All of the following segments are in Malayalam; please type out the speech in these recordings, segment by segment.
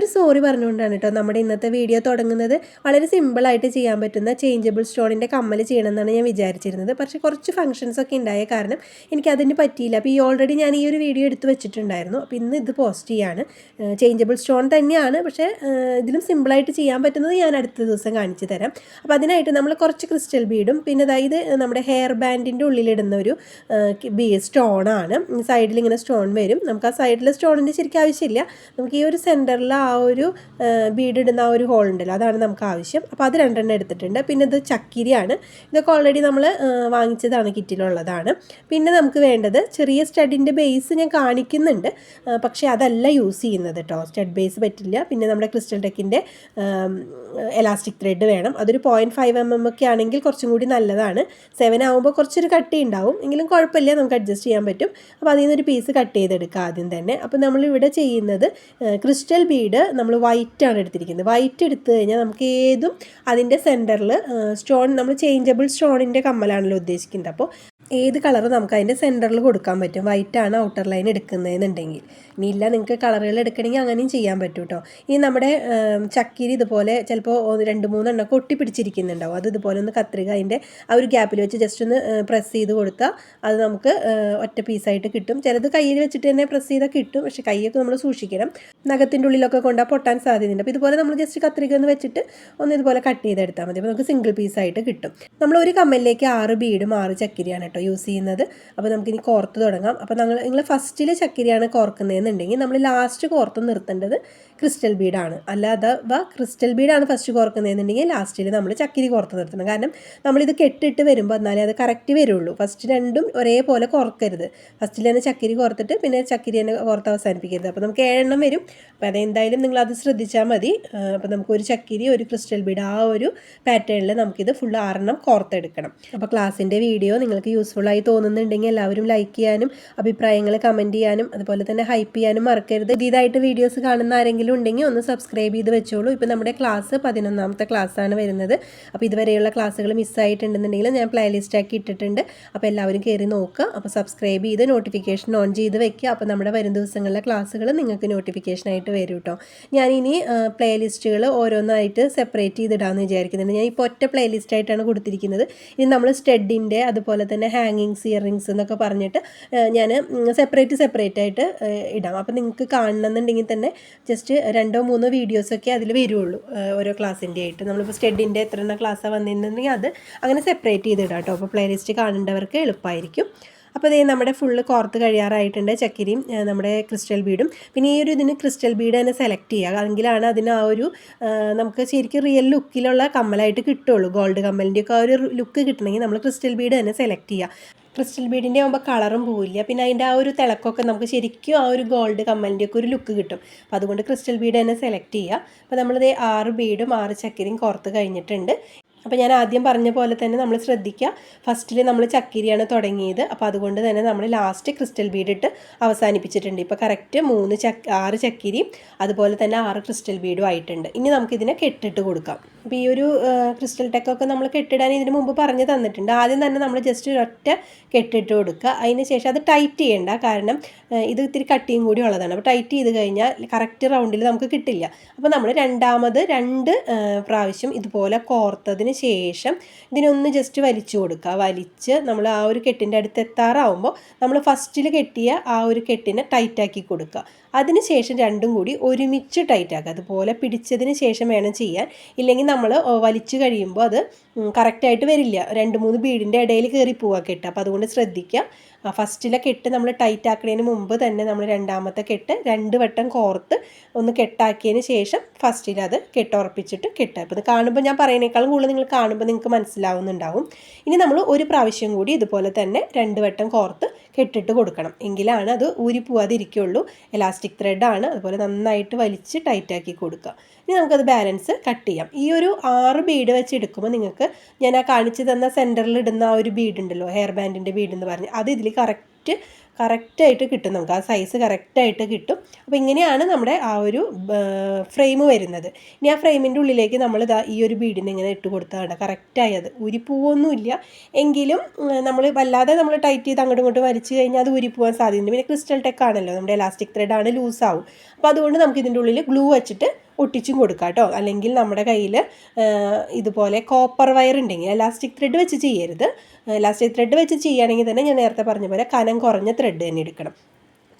ഒരു സോറി പറഞ്ഞുകൊണ്ടാണ് കേട്ടോ നമ്മുടെ ഇന്നത്തെ വീഡിയോ തുടങ്ങുന്നത്. വളരെ സിമ്പിളായിട്ട് ചെയ്യാൻ പറ്റുന്ന ചേഞ്ചബിൾ സ്റ്റോണിന്റെ കമ്മൽ ചെയ്യണമെന്നാണ് ഞാൻ വിചാരിച്ചിരുന്നത്. പക്ഷേ കുറച്ച് ഫംഗ്ഷൻസ് ഒക്കെ ഉണ്ടായ കാരണം എനിക്ക് അതിന് പറ്റിയില്ല. അപ്പോൾ ഈ ഓൾറെഡി ഞാൻ ഈ ഒരു വീഡിയോ എടുത്ത് വെച്ചിട്ടുണ്ടായിരുന്നു. അപ്പോൾ ഇന്ന് ഇത് പോസ്റ്റ് ചെയ്യാണ്. ചേഞ്ചബിൾ സ്റ്റോൺ തന്നെയാണ്. പക്ഷേ ഇതിലും സിമ്പിളായിട്ട് ചെയ്യാൻ പറ്റുന്നത് ഞാൻ അടുത്ത ദിവസം കാണിച്ചു തരാം. അപ്പോൾ അതിനായിട്ട് നമ്മൾ കുറച്ച് ക്രിസ്റ്റൽ ബീഡും പിന്നെ അതായത് നമ്മുടെ ഹെയർ ബാൻഡിന്റെ ഉള്ളിലിടുന്ന ഒരു ബീ സ്റ്റോണാണ് സൈഡിൽ ഇങ്ങനെ സ്റ്റോൺ വരും. നമുക്ക് ആ സൈഡിലെ സ്റ്റോണിന്റെ ശരിക്കും ആവശ്യമില്ല. നമുക്ക് ഈ ഒരു സെന്ററിൽ ആ ഒരു ബീഡ് ഇടുന്ന ആ ഒരു ഹോൾ ഉണ്ടല്ലോ അതാണ് നമുക്ക് ആവശ്യം. അപ്പോൾ അത് രണ്ടെണ്ണം എടുത്തിട്ടുണ്ട്. പിന്നെ ഇത് ചക്കിരിയാണ്. ഇതൊക്കെ ഓൾറെഡി നമ്മൾ വാങ്ങിച്ചതാണ് കിറ്റിലുള്ളതാണ്. പിന്നെ നമുക്ക് വേണ്ടത് ചെറിയ സ്റ്റഡിന്റെ ബേസ് ഞാൻ കാണിക്കുന്നുണ്ട്. പക്ഷേ അതല്ല യൂസ് ചെയ്യുന്നത് കേട്ടോ സ്റ്റഡ് ബേസ് പറ്റില്ല. പിന്നെ നമ്മുടെ ക്രിസ്റ്റൽ ടെക്കിന്റെ എലാസ്റ്റിക് ത്രെഡ് വേണം. അതൊരു പോയിന്റ് ഫൈവ് എം എം ഒക്കെ ആണെങ്കിൽ കുറച്ചും കൂടി നല്ലതാണ്. സെവൻ ആകുമ്പോൾ കുറച്ചൊരു കട്ടി ഉണ്ടാവും. എങ്കിലും കുഴപ്പമില്ല നമുക്ക് അഡ്ജസ്റ്റ് ചെയ്യാൻ പറ്റും. അപ്പോൾ അതിൽ നിന്നൊരു പീസ് കട്ട് ചെയ്തെടുക്കുക ആദ്യം തന്നെ. അപ്പോൾ നമ്മളിവിടെ ചെയ്യുന്നത് ക്രിസ്റ്റൽ ബീഡ് നമ്മൾ ആണ് എടുത്തിരിക്കുന്നത്. വൈറ്റ് എടുത്തു കഴിഞ്ഞാൽ നമുക്ക് ഏതും അതിന്റെ സെന്ററിൽ സ്റ്റോൺ നമ്മൾ ചേഞ്ചബിൾ സ്റ്റോണിന്റെ കമ്മലാണല്ലോ ഉദ്ദേശിക്കുന്നത്. അപ്പോൾ ഏത് കളർ നമുക്ക് അതിന്റെ സെന്ററിൽ കൊടുക്കാൻ പറ്റും. വൈറ്റ് ആണ് ഔട്ടർ ലൈൻ എടുക്കുന്നതെന്നുണ്ടെങ്കിൽ. ഇനി ഇല്ല നിങ്ങൾക്ക് കളറുകൾ എടുക്കണമെങ്കിൽ അങ്ങനെയും ചെയ്യാൻ പറ്റും കേട്ടോ ഈ നമ്മുടെ ചക്കീരി ഇതുപോലെ ചിലപ്പോൾ രണ്ട് മൂന്നെണ്ണം കൊട്ടി ഒട്ടിപ്പിടിച്ചിരിക്കുന്നുണ്ടാവും. അത് ഇതുപോലെ ഒന്ന് കത്രിക അതിന്റെ ആ ഒരു ഗ്യാപ്പിൽ വെച്ച് ജസ്റ്റ് ഒന്ന് പ്രസ് ചെയ്ത് കൊടുത്താൽ അത് നമുക്ക് ഒറ്റ പീസായിട്ട് കിട്ടും. ചിലത് കയ്യിൽ വെച്ചിട്ട് തന്നെ പ്രസ് ചെയ്താൽ കിട്ടും. പക്ഷേ കൈയൊക്കെ നമ്മൾ സൂക്ഷിക്കണം. നഖത്തിന്റെ ഉള്ളിലൊക്കെ കൊണ്ടാൽ പൊട്ടാൻ സാധ്യതയുണ്ട്. അപ്പോൾ ഇതുപോലെ നമ്മൾ ജസ്റ്റ് കത്രിക ഒന്ന് വെച്ചിട്ട് ഒന്ന് ഇതുപോലെ കട്ട് ചെയ്തെടുത്താൽ മതി. അപ്പോൾ നമുക്ക് സിംഗിൾ പീസായിട്ട് കിട്ടും. നമ്മൾ ഒരു കമ്മലിലേക്ക് ആറ് ബീഡും ആറ് ചക്കിരിയാണ് കേട്ടോ യൂസ് ചെയ്യുന്നത്. അപ്പോൾ നമുക്കിനി കോർത്ത് തുടങ്ങാം. അപ്പോൾ നമ്മൾ നിങ്ങൾ ഫസ്റ്റിൽ ചക്കിരിയാണ് കോർക്കുന്നതെന്നുണ്ടെങ്കിൽ നമ്മൾ ലാസ്റ്റ് കോർത്ത് നിർത്തേണ്ടത് ക്രിസ്റ്റൽ ബീഡാണ്. അല്ലാതെ ക്രിസ്റ്റൽ ബീഡാണ് ഫസ്റ്റ് കോർക്കുന്നതെന്നുണ്ടെങ്കിൽ ലാസ്റ്റിൽ നമ്മൾ ചക്കിരി കോർത്ത് നിർത്തണം. കാരണം നമ്മളിത് കെട്ടിട്ട് വരുമ്പോൾ എന്നാലേ അത് കറക്റ്റ് വരുള്ളൂ. ഫസ്റ്റ് രണ്ടും ഒരേപോലെ കോർക്കരുത്. ഫസ്റ്റിൽ തന്നെ ചക്കിരി കോർത്തിട്ട് പിന്നെ ചക്കിരി തന്നെ കോർത്ത് അവസാനിപ്പിക്കരുത്. അപ്പോൾ നമുക്ക് ഏഴെണ്ണം വരും. അപ്പോൾ അതെന്തായാലും നിങ്ങൾ അത് ശ്രദ്ധിച്ചാൽ മതി അപ്പോൾ നമുക്ക് ഒരു ചക്കിരി ഒരു ക്രിസ്റ്റൽ ബീഡ് ആ ഒരു പാറ്റേണിൽ നമുക്കിത് ഫുൾ ആറെണ്ണം കോർത്തെടുക്കണം. അപ്പോൾ ക്ലാസ്സിന്റെ വീഡിയോ നിങ്ങൾക്ക് യൂസ്ഫുള്ളായി തോന്നുന്നുണ്ടെങ്കിൽ എല്ലാവരും ലൈക്ക് ചെയ്യാനും അഭിപ്രായങ്ങൾ കമന്റ് ചെയ്യാനും അതുപോലെ തന്നെ ഹൈപ്പ് ചെയ്യാനും മറക്കരുത്. ഇതായിട്ട് വീഡിയോസ് കാണുന്ന ആരെങ്കിലും ഉണ്ടെങ്കിൽ ഒന്ന് സബ്സ്ക്രൈബ് ചെയ്ത് വെച്ചോളൂ. ഇപ്പോൾ നമ്മുടെ ക്ലാസ് പതിനൊന്നാമത്തെ ക്ലാസ്സാണ് വരുന്നത്. അപ്പോൾ ഇതുവരെയുള്ള ക്ലാസ്സുകൾ മിസ്സായിട്ടുണ്ടെന്നുണ്ടെങ്കിൽ ഞാൻ പ്ലേലിസ്റ്റ് ആക്കി ഇട്ടിട്ടുണ്ട്. അപ്പോൾ എല്ലാവരും കയറി നോക്കുക. അപ്പോൾ സബ്സ്ക്രൈബ് ചെയ്ത് നോട്ടിഫിക്കേഷൻ ഓൺ ചെയ്ത് വെക്കുക. അപ്പോൾ നമ്മുടെ വരും ദിവസങ്ങളിലെ ക്ലാസ്സുകൾ നിങ്ങൾക്ക് നോട്ടിഫിക്കേഷനായിട്ട് വരും കേട്ടോ. ഞാനിനി പ്ലേലിസ്റ്റുകൾ ഓരോന്നായിട്ട് സെപ്പറേറ്റ് ചെയ്തിടാമെന്ന് വിചാരിക്കുന്നുണ്ട്. ഞാൻ ഇപ്പോൾ ഒറ്റ പ്ലേലിസ്റ്റ് ആയിട്ടാണ് കൊടുത്തിരിക്കുന്നത്. ഇനി നമ്മൾ സ്റ്റഡിന്റെ അതുപോലെ തന്നെ ഹാങ്ങിങ്സ് ഇയറിങ്സ് എന്നൊക്കെ പറഞ്ഞിട്ട് ഞാൻ സെപ്പറേറ്റ് സെപ്പറേറ്റ് ആയിട്ട് ഇടാം. അപ്പോൾ നിങ്ങൾക്ക് കാണണമെന്നുണ്ടെങ്കിൽ തന്നെ ജസ്റ്റ് രണ്ടോ മൂന്നോ വീഡിയോസൊക്കെ അതിൽ വരുള്ളൂ ഓരോ ക്ലാസ്സിന്റെ ആയിട്ട്. നമ്മളിപ്പോൾ സ്റ്റഡിന്റെ എത്ര എണ്ണം ക്ലാസ്സാണ് വന്നിട്ടുണ്ടെങ്കിൽ അത് അങ്ങനെ സെപ്പറേറ്റ് ചെയ്തിടാം കേട്ടോ അപ്പോൾ പ്ലേലിസ്റ്റ് കാണേണ്ടവർക്ക് എളുപ്പമായിരിക്കും അപ്പോൾ ഇതേ നമ്മുടെ ഫുള്ള് കോർത്ത് കഴിയാറായിട്ടുണ്ട് ചക്കിരിയും നമ്മുടെ ക്രിസ്റ്റൽ ബീഡും പിന്നെ ഈ ഒരു ഇതിന് ക്രിസ്റ്റൽ ബീഡ് തന്നെ സെലക്ട് ചെയ്യുക. എങ്കിലാണ് അതിന് ആ ഒരു നമുക്ക് ശരിക്കും റിയൽ ലുക്കിലുള്ള കമ്മലായിട്ട് കിട്ടുള്ളൂ ഗോൾഡ് കമ്മലിന്റെ ഒക്കെ ആ ഒരു ലുക്ക് കിട്ടണമെങ്കിൽ നമ്മൾ ക്രിസ്റ്റൽ ബീഡ് തന്നെ സെലക്ട് ചെയ്യുക. ക്രിസ്റ്റൽ ബീഡിന്റെ ആകുമ്പോൾ കളറും പോവില്ല. പിന്നെ അതിന്റെ ആ ഒരു തിളക്കമൊക്കെ നമുക്ക് ശരിക്കും ആ ഒരു ഗോൾഡ് കമ്മലിന്റെ ഒക്കെ ഒരു ലുക്ക് കിട്ടും. അപ്പോൾ അതുകൊണ്ട് ക്രിസ്റ്റൽ ബീഡ് തന്നെ സെലക്ട് ചെയ്യുക. അപ്പോൾ നമ്മളിത് ആറ് ബീഡും ആറ് ചക്കരയും കോർത്ത് കഴിഞ്ഞിട്ടുണ്ട്. അപ്പോൾ ഞാൻ ആദ്യം പറഞ്ഞ പോലെ തന്നെ നമ്മൾ ശ്രദ്ധിക്കുക ഫസ്റ്റിൽ നമ്മൾ ചക്കിരിയാണ് തുടങ്ങിയത്. അപ്പോൾ അതുകൊണ്ട് തന്നെ നമ്മൾ ലാസ്റ്റ് ക്രിസ്റ്റൽ ബീഡ് ഇട്ട് അവസാനിപ്പിച്ചിട്ടുണ്ട്. ഇപ്പോൾ കറക്റ്റ് മൂന്ന് ചക്ക് ആറ് ചക്കിരിയും അതുപോലെ തന്നെ ആറ് ക്രിസ്റ്റൽ ബീഡും ആയിട്ടുണ്ട്. ഇനി നമുക്കിതിനെ കെട്ടിട്ട് കൊടുക്കാം. അപ്പോൾ ഈ ഒരു ക്രിസ്റ്റൽ ടെക്കൊക്കെ നമ്മൾ കെട്ടിടാൻ ഇതിന് മുമ്പ് പറഞ്ഞു തന്നിട്ടുണ്ട്. ആദ്യം തന്നെ നമ്മൾ ജസ്റ്റ് ഒരൊറ്റ കെട്ടിട്ട് കൊടുക്കുക അതിന് ശേഷം അത് ടൈറ്റ് ചെയ്യേണ്ട. കാരണം ഇത് ഇത്തിരി കട്ടിയും കൂടി ഉള്ളതാണ്. അപ്പോൾ ടൈറ്റ് ചെയ്ത് കഴിഞ്ഞാൽ കറക്റ്റ് റൗണ്ടിൽ നമുക്ക് കിട്ടില്ല. അപ്പോൾ നമ്മൾ രണ്ടാമത് രണ്ട് പ്രാവശ്യം ഇതുപോലെ കോർത്തതിന് ശേഷം ഇതിനൊന്ന് ജസ്റ്റ് വലിച്ചു കൊടുക്കുക. വലിച്ച് നമ്മൾ ആ ഒരു കെട്ടിന്റെ അടുത്ത് എത്താറാവുമ്പോൾ നമ്മൾ ഫസ്റ്റിൽ കെട്ടിയ ആ ഒരു കെട്ടിനെ ടൈറ്റാക്കി കൊടുക്കുക. അതിന് ശേഷം രണ്ടും കൂടി ഒരുമിച്ച് ടൈറ്റാക്കുക അതുപോലെ പിടിച്ചതിന് ശേഷം വേണം ചെയ്യാൻ. ഇല്ലെങ്കിൽ നമ്മൾ വലിച്ചു കഴിയുമ്പോൾ അത് കറക്റ്റായിട്ട് വരില്ല. രണ്ട് മൂന്ന് ബീഡിന്റെ ഇടയിൽ കയറി പോവുക കെട്ട് അപ്പോൾ അതുകൊണ്ട് ശ്രദ്ധിക്കുക ഫസ്റ്റിലെ കെട്ട് നമ്മൾ ടൈറ്റ് ആക്കുന്നതിന് മുമ്പ് തന്നെ നമ്മൾ രണ്ടാമത്തെ കെട്ട് രണ്ട് വട്ടം കോർത്ത് ഒന്ന് കെട്ടാക്കിയതിന് ശേഷം ഫസ്റ്റിൽ അത് കെട്ടുറപ്പിച്ചിട്ട് കെട്ടുക. അപ്പോൾ ഇത് കാണുമ്പോൾ ഞാൻ പറയുന്നേക്കാളും കൂടുതൽ നിങ്ങൾ കാണുമ്പോൾ നിങ്ങൾക്ക് മനസ്സിലാവുന്നുണ്ടാവും. ഇനി നമ്മൾ ഒരു പ്രാവശ്യം കൂടി ഇതുപോലെ തന്നെ രണ്ട് വട്ടം കോർത്ത് കെട്ടിട്ട് കൊടുക്കണം. എങ്കിലാണ് അത് ഊരി പോവാതിരിക്കുള്ളൂ എലാസ്റ്റിക് ത്രെഡാണ് അതുപോലെ നന്നായിട്ട് വലിച്ച് ടൈറ്റാക്കി കൊടുക്കുക. ഇനി നമുക്കത് ബാലൻസ് കട്ട് ചെയ്യാം. ഈ ഒരു ആറ് ബീഡ് വെച്ച് എടുക്കുമ്പോൾ നിങ്ങൾക്ക് ഞാൻ ആ കാണിച്ചു തന്ന സെന്ററിൽ ഇടുന്ന ആ ഒരു ബീഡ് ഉണ്ടല്ലോ ഹെയർ ബാൻഡിന്റെ ബീഡ് എന്ന് പറഞ്ഞ് അത് ഇതിൽ കറക്റ്റ് കറക്റ്റായിട്ട് കിട്ടും നമുക്ക്. ആ സൈസ് കറക്റ്റായിട്ട് കിട്ടും. അപ്പോൾ ഇങ്ങനെയാണ് നമ്മുടെ ആ ഒരു ഫ്രെയിം വരുന്നത്. ഇനി ആ ഫ്രെയിമിന്റെ ഉള്ളിലേക്ക് നമ്മൾ ഇതാ ഈ ഒരു ബീഡിനെ ഇങ്ങനെ ഇട്ട് കൊടുത്താൽ കറക്റ്റായി അത് ഉരിപ്പോവൊന്നുമില്ല. എങ്കിലും നമ്മൾ വല്ലാതെ നമ്മൾ ടൈറ്റ് ചെയ്ത് അങ്ങോട്ടും ഇങ്ങോട്ടും വലിച്ചു കഴിഞ്ഞാൽ അത് ഉരിപ്പോവാൻ സാധ്യതയുണ്ട്. പിന്നെ ക്രിസ്റ്റൽ ടെക് ആണല്ലോ നമ്മുടെ എലാസ്റ്റിക് ത്രെഡ് ആണ് ലൂസ് ആവും. അപ്പോൾ അതുകൊണ്ട് നമുക്ക് ഇതിന്റെ ഉള്ളിൽ ഗ്ലൂ വെച്ചിട്ട് ഒട്ടിച്ചും കൊടുക്കാം കേട്ടോ. അല്ലെങ്കിൽ നമ്മുടെ കയ്യിൽ ഇതുപോലെ കോപ്പർ വയർ ഉണ്ടെങ്കിൽ എലാസ്റ്റിക് ത്രെഡ് വെച്ച് ചെയ്യരുത്. എലാസ്റ്റിക് ത്രെഡ് വെച്ച് ചെയ്യുകയാണെങ്കിൽ തന്നെ ഞാൻ നേരത്തെ പറഞ്ഞ പോലെ കനം കുറഞ്ഞ ത്രെഡ് തന്നെ എടുക്കണം.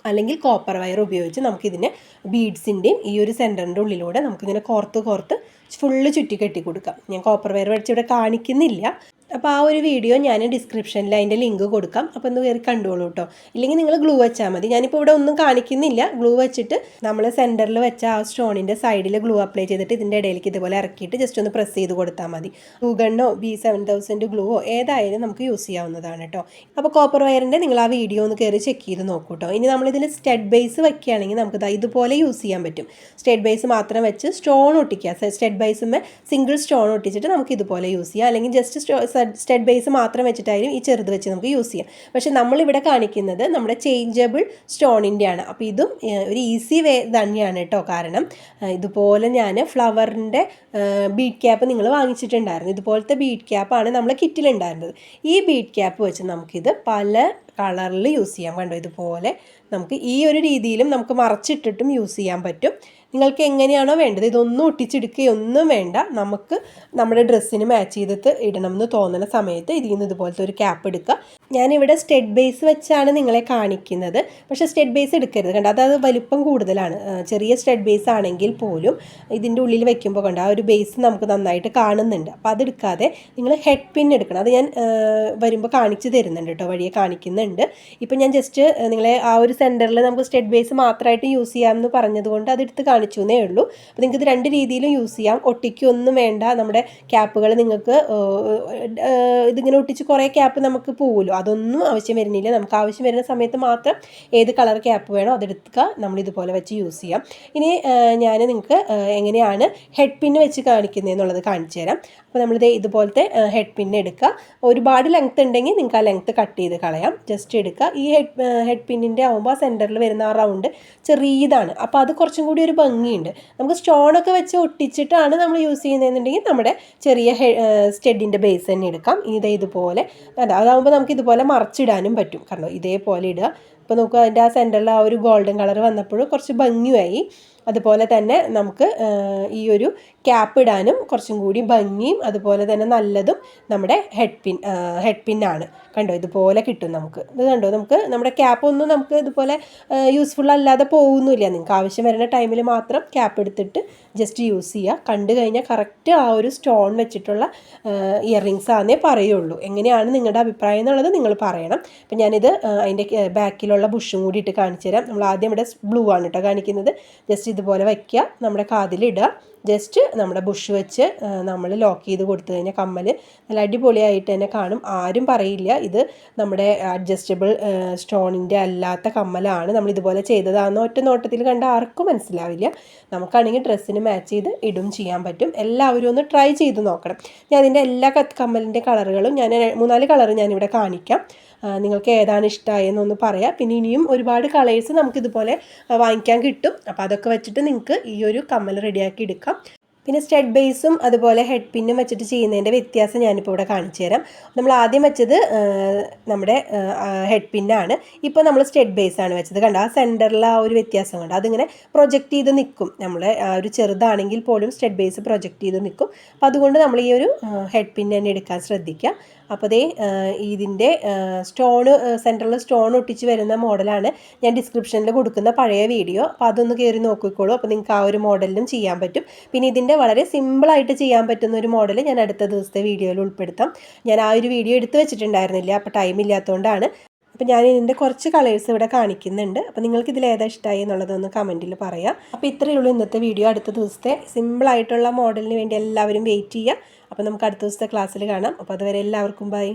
അല്ലെങ്കിൽ കോപ്പർ വയർ ഉപയോഗിച്ച് നമുക്കിതിനെ ബീഡ്സിന്റെയും ഈ ഒരു സെന്ററിന്റെ ഉള്ളിലൂടെ നമുക്കിങ്ങനെ കോർത്ത് കോർത്ത് ഫുള്ള് ചുറ്റി കെട്ടി കൊടുക്കാം ഞാൻ കോപ്പർ വയർ വെച്ച് ഇവിടെ കാണിക്കുന്നില്ല. അപ്പോൾ ആ ഒരു വീഡിയോ ഞാൻ ഡിസ്ക്രിപ്ഷനിൽ അതിന്റെ ലിങ്ക് കൊടുക്കാം. അപ്പോൾ ഒന്ന് കയറി കണ്ടോളൂ കേട്ടോ ഇല്ലെങ്കിൽ നിങ്ങൾ ഗ്ലൂ വെച്ചാൽ മതി. ഞാനിപ്പോൾ ഇവിടെ ഒന്നും കാണിക്കുന്നില്ല. ഗ്ലൂ വെച്ചിട്ട് നമ്മൾ സെന്ററിൽ വെച്ച ആ സ്റ്റോണിന്റെ സൈഡിൽ ഗ്ലൂ അപ്ലൈ ചെയ്തിട്ട് ഇതിന്റെ ഇടയിലേക്ക് ഇതുപോലെ ഇറക്കിയിട്ട് ജസ്റ്റ് ഒന്ന് പ്രസ് ചെയ്ത് കൊടുത്താൽ മതി. ഗണ്ണോ ബി സെവൻ തൗസൻഡ് ഗ്ലൂവോ ഏതായാലും നമുക്ക് യൂസ് ചെയ്യാവുന്നതാണ് കേട്ടോ അപ്പോൾ കോപ്പർ വയറിന്റെ നിങ്ങൾ ആ വീഡിയോ ഒന്ന് കയറി ചെക്ക് ചെയ്ത് നോക്കൂ കേട്ടോ ഇനി നമ്മളിതിൽ സ്റ്റെഡ് ബേസ് വയ്ക്കുകയാണെങ്കിൽ നമുക്ക് ഇതുപോലെ യൂസ് ചെയ്യാൻ പറ്റും. സ്റ്റെഡ് ബേസ് മാത്രം വെച്ച് സ്റ്റോൺ ഒട്ടിക്കുക. സ്റ്റെഡ് ബേസുമേ സിംഗിൾ സ്റ്റോൺ ഒട്ടിച്ചിട്ട് നമുക്ക് ഇതുപോലെ യൂസ് ചെയ്യാം. അല്ലെങ്കിൽ ജസ്റ്റ് സ്റ്റഡ് ബേസ് മാത്രം വെച്ചിട്ടായിരിക്കും ഈ ചെറുത് വെച്ച് നമുക്ക് യൂസ് ചെയ്യാം. പക്ഷേ നമ്മളിവിടെ കാണിക്കുന്നത് നമ്മുടെ ചേഞ്ചബിൾ സ്റ്റോണിന്റെ ആണ് അപ്പോൾ ഇതും ഒരു ഈസി വേ തന്നെയാണ് കേട്ടോ കാരണം ഇതുപോലെ ഞാൻ ഫ്ലവറിന്റെ ബീഡ് ക്യാപ്പ് നിങ്ങൾ വാങ്ങിച്ചിട്ടുണ്ടായിരുന്നു. ഇതുപോലത്തെ ബീഡ് ക്യാപ്പാണ് നമ്മളെ കിറ്റിലുണ്ടായിരുന്നത്. ഈ ബീഡ് ക്യാപ്പ് വെച്ച് നമുക്കിത് പല കളറിൽ യൂസ് ചെയ്യാം കണ്ടോ ഇതുപോലെ നമുക്ക് ഈ ഒരു രീതിയിലും നമുക്ക് മറച്ചിട്ടിട്ടും യൂസ് ചെയ്യാൻ പറ്റും. നിങ്ങൾക്ക് എങ്ങനെയാണോ വേണ്ടത്. ഇതൊന്നും ഒട്ടിച്ചെടുക്കുകയൊന്നും വേണ്ട. നമുക്ക് നമ്മുടെ ഡ്രസ്സിന് മാച്ച് ചെയ്തിട്ട് ഇടണം എന്ന് തോന്നുന്ന സമയത്ത് ഇതിൽ നിന്ന് ഇതുപോലത്തെ ഒരു ക്യാപ്പ് എടുക്കുക. ഞാനിവിടെ സ്റ്റെഡ് ബേസ് വെച്ചാണ് നിങ്ങളെ കാണിക്കുന്നത്. പക്ഷേ സ്റ്റെഡ് ബേസ് എടുക്കരുത് കണ്ട? അതായത് വലിപ്പം കൂടുതലാണ്. ചെറിയ സ്റ്റെഡ് ബേസ് ആണെങ്കിൽ പോലും ഇതിന്റെ ഉള്ളിൽ വെക്കുമ്പോൾ കണ്ട? ആ ഒരു ബേസ് നമുക്ക് നന്നായിട്ട് കാണുന്നുണ്ട്. അപ്പോൾ അതെടുക്കാതെ നിങ്ങൾ ഹെഡ് പിൻ എടുക്കണം. അത് ഞാൻ വരുമ്പോൾ കാണിച്ചു തരുന്നുണ്ട് കേട്ടോ. വഴിയെ കാണിക്കുന്നുണ്ട്. ഇപ്പം ഞാൻ ജസ്റ്റ് നിങ്ങളെ ആ ഒരു സെന്ററിൽ നമുക്ക് സ്റ്റെഡ് ബേസ് മാത്രമായിട്ട് യൂസ് ചെയ്യാമെന്ന് പറഞ്ഞതുകൊണ്ട് അതെടുത്ത് കാണിച്ചു എന്നേ ഉള്ളൂ. അപ്പോൾ നിങ്ങൾക്ക് ഇത് രണ്ട് രീതിയിലും യൂസ് ചെയ്യാം. ഒട്ടിക്കൊന്നും വേണ്ട. നമ്മുടെ ക്യാപ്പുകൾ നിങ്ങൾക്ക് ഇതിങ്ങനെ ഒട്ടിച്ച് കുറേ ക്യാപ്പ് നമുക്ക് പോകുമല്ലോ അതൊന്നും ആവശ്യം വരുന്നില്ല. നമുക്ക് ആവശ്യം വരുന്ന സമയത്ത് മാത്രം ഏത് കളർ ക്യാപ്പ് വേണോ അതെടുക്കുക. നമ്മൾ ഇതുപോലെ വെച്ച് യൂസ് ചെയ്യാം. ഇനി ഞാൻ നിങ്ങൾക്ക് എങ്ങനെയാണ് ഹെഡ് പിന്ന് വെച്ച് കാണിക്കുന്നത് എന്നുള്ളത് കാണിച്ചു തരാം. അപ്പോൾ നമ്മളിത് ഇതുപോലത്തെ ഹെഡ് പിന്ന് എടുക്കുക. ഒരുപാട് ലെങ്ത് ഉണ്ടെങ്കിൽ നിങ്ങൾക്ക് ആ ലെങ്ത് കട്ട് ചെയ്ത് കളയാം. ജസ്റ്റ് എടുക്കുക. ഈ ഹെഡ് ഹെഡ് പിന്നിന്റെ ആകുമ്പോൾ സെന്ററിൽ വരുന്ന ആ റൗണ്ട് ചെറിയതാണ്. അപ്പോൾ അത് കുറച്ചും കൂടി ഒരു ഭംഗിയുണ്ട്. നമുക്ക് സ്റ്റോണൊക്കെ വെച്ച് ഒട്ടിച്ചിട്ടാണ് നമ്മൾ യൂസ് ചെയ്യുന്നതെന്നുണ്ടെങ്കിൽ നമ്മുടെ ചെറിയ സ്റ്റെഡിന്റെ ബേസ് തന്നെ എടുക്കാം. ഇതേ ഇതുപോലെ. അതാകുമ്പോൾ നമുക്ക് ഇതുപോലെ മറച്ചിടാനും പറ്റും. കാരണം ഇതേപോലെ ഇടുക. ഇപ്പോൾ നമുക്ക് അതിന്റെ ആ സെന്ററിൽ ആ ഒരു ഗോൾഡൻ കളർ വന്നപ്പോഴും കുറച്ച് ഭംഗിയായി. അതുപോലെ തന്നെ നമുക്ക് ഈ ഒരു ക്യാപ്പ് ഇടാനും കുറച്ചും കൂടി ഭംഗിയും അതുപോലെ തന്നെ നല്ലതും നമ്മുടെ ഹെഡ് പിൻ ഹെഡ് പിന്നാണ് കണ്ടോ? ഇതുപോലെ കിട്ടും നമുക്ക്. ഇത് കണ്ടോ? നമുക്ക് നമ്മുടെ ക്യാപ്പ് ഒന്നും നമുക്ക് ഇതുപോലെ യൂസ്ഫുൾ അല്ലാതെ പോകുന്നില്ല നിങ്ങൾക്ക് ആവശ്യം വരുന്ന ടൈമിൽ മാത്രം ക്യാപ്പ് എടുത്തിട്ട് ജസ്റ്റ് യൂസ് ചെയ്യുക. കണ്ടു കഴിഞ്ഞാൽ കറക്റ്റ് ആ ഒരു സ്റ്റോൺ വെച്ചിട്ടുള്ള ഇയർ റിങ്സ് ആണെന്നേ പറയുള്ളൂ. എങ്ങനെയാണ് നിങ്ങളുടെ അഭിപ്രായം എന്നുള്ളത് നിങ്ങൾ പറയണം. അപ്പം ഞാനിത് അതിന്റെ ബാക്കിലുള്ള ബുഷും കൂടി ഇട്ട് കാണിച്ചു തരാം നമ്മൾ ആദ്യം ഇവിടെ ബ്ലൂ ആണ് കേട്ടോ കാണിക്കുന്നത്. ജസ്റ്റ് ഇതുപോലെ വയ്ക്കുക. നമ്മുടെ കാതിലിടുക ജസ്റ്റ് നമ്മുടെ ബുഷ് വെച്ച് നമ്മൾ ലോക്ക് ചെയ്ത് കൊടുത്തു കഴിഞ്ഞാൽ കമ്മൽ നല്ല അടിപൊളിയായിട്ട് തന്നെ കാണും. ആരും പറയില്ല. ഇത് നമ്മുടെ അഡ്ജസ്റ്റബിൾ സ്റ്റോണിന്റെ അല്ലാത്ത കമ്മലാണ്. നമ്മൾ ഇതുപോലെ ചെയ്തതാണെന്ന് ഒറ്റ നോട്ടത്തിൽ കണ്ട ആർക്കും മനസ്സിലാവില്ല. നമുക്കാണെങ്കിൽ ഡ്രസ്സിന് മാച്ച് ചെയ്ത് ഇടും ചെയ്യാൻ പറ്റും. എല്ലാവരും ഒന്ന് ട്രൈ ചെയ്ത് നോക്കണം. ഞാൻ അതിന്റെ എല്ലാ കമ്മലിന്റെ കളറുകളും ഞാൻ മൂന്നാൽ കളർ ഞാനിവിടെ കാണിക്കാം. നിങ്ങൾക്ക് ഏതാണ് ഇഷ്ടമായെന്നൊന്ന് പറയാം. പിന്നെ ഇനിയും ഒരുപാട് കളേഴ്സ് നമുക്കിതുപോലെ വാങ്ങിക്കാൻ കിട്ടും. അപ്പോൾ അതൊക്കെ വെച്ചിട്ട് നിങ്ങൾക്ക് ഈ ഒരു കമ്മൽ റെഡിയാക്കി എടുക്കാം. പിന്നെ സ്റ്റെഡ് ബേസും അതുപോലെ ഹെഡ് പിന്നും വെച്ചിട്ട് ചെയ്യുന്നതിന്റെ വ്യത്യാസം ഞാനിപ്പോൾ ഇവിടെ കാണിച്ചു തരാം. നമ്മൾ ആദ്യം വെച്ചത് നമ്മുടെ ഹെഡ് പിന്നാണ്. ഇപ്പോൾ നമ്മൾ സ്റ്റഡ് ബേസാണ് വെച്ചത്. കണ്ട? ആ സെന്ററിൽ ആ ഒരു വ്യത്യാസം കണ്ട? അതിങ്ങനെ പ്രൊജക്റ്റ് ചെയ്ത് നിൽക്കും. നമ്മൾ ആ ഒരു ചെറുതാണെങ്കിൽ പോലും സ്റ്റെഡ് ബേസ് പ്രൊജക്റ്റ് ചെയ്ത് നിൽക്കും. അപ്പോൾ അതുകൊണ്ട് നമ്മൾ ഈ ഒരു ഹെഡ് പിൻ തന്നെ എടുക്കാൻ ശ്രദ്ധിക്കുക അപ്പോൾ ദേ ഇതിന്റെ സ്റ്റോണ് സെന്ററിൽ സ്റ്റോൺ ഒട്ടിച്ച് വരുന്ന മോഡലാണ് ഞാൻ ഡിസ്ക്രിപ്ഷനിൽ കൊടുക്കുന്ന പഴയ വീഡിയോ. അപ്പോൾ അതൊന്ന് കയറി നോക്കിക്കോളൂ. അപ്പോൾ നിങ്ങൾക്ക് ആ ഒരു മോഡലിലും ചെയ്യാൻ പറ്റും. പിന്നെ ഇതിന്റെ വളരെ സിമ്പിളായിട്ട് ചെയ്യാൻ പറ്റുന്ന ഒരു മോഡൽ ഞാൻ അടുത്ത ദിവസത്തെ വീഡിയോയിൽ ഉൾപ്പെടുത്താം. ഞാൻ ആ ഒരു വീഡിയോ എടുത്തു വെച്ചിട്ടുണ്ടായിരുന്നില്ല. അപ്പോൾ ടൈം ഇല്ലാത്തതുകൊണ്ടാണ് അപ്പോൾ ഞാൻ ഇതിന്റെ കുറച്ച് കളേഴ്സ് ഇവിടെ കാണിക്കുന്നുണ്ട്. അപ്പോൾ നിങ്ങൾക്ക് ഇതിൽ ഏതാ ഇഷ്ടമായി എന്നുള്ളതൊന്ന് കമന്റിൽ പറയാം. അപ്പോൾ ഇത്രയേ ഉള്ളൂ ഇന്നത്തെ വീഡിയോ. അടുത്ത ദിവസത്തെ സിമ്പിളായിട്ടുള്ള മോഡലിന് വേണ്ടി എല്ലാവരും വെയിറ്റ് ചെയ്യുക. അപ്പോൾ നമുക്ക് അടുത്ത ദിവസത്തെ ക്ലാസ്സിൽ കാണാം. അപ്പോൾ അതുവരെ എല്ലാവർക്കും ബൈ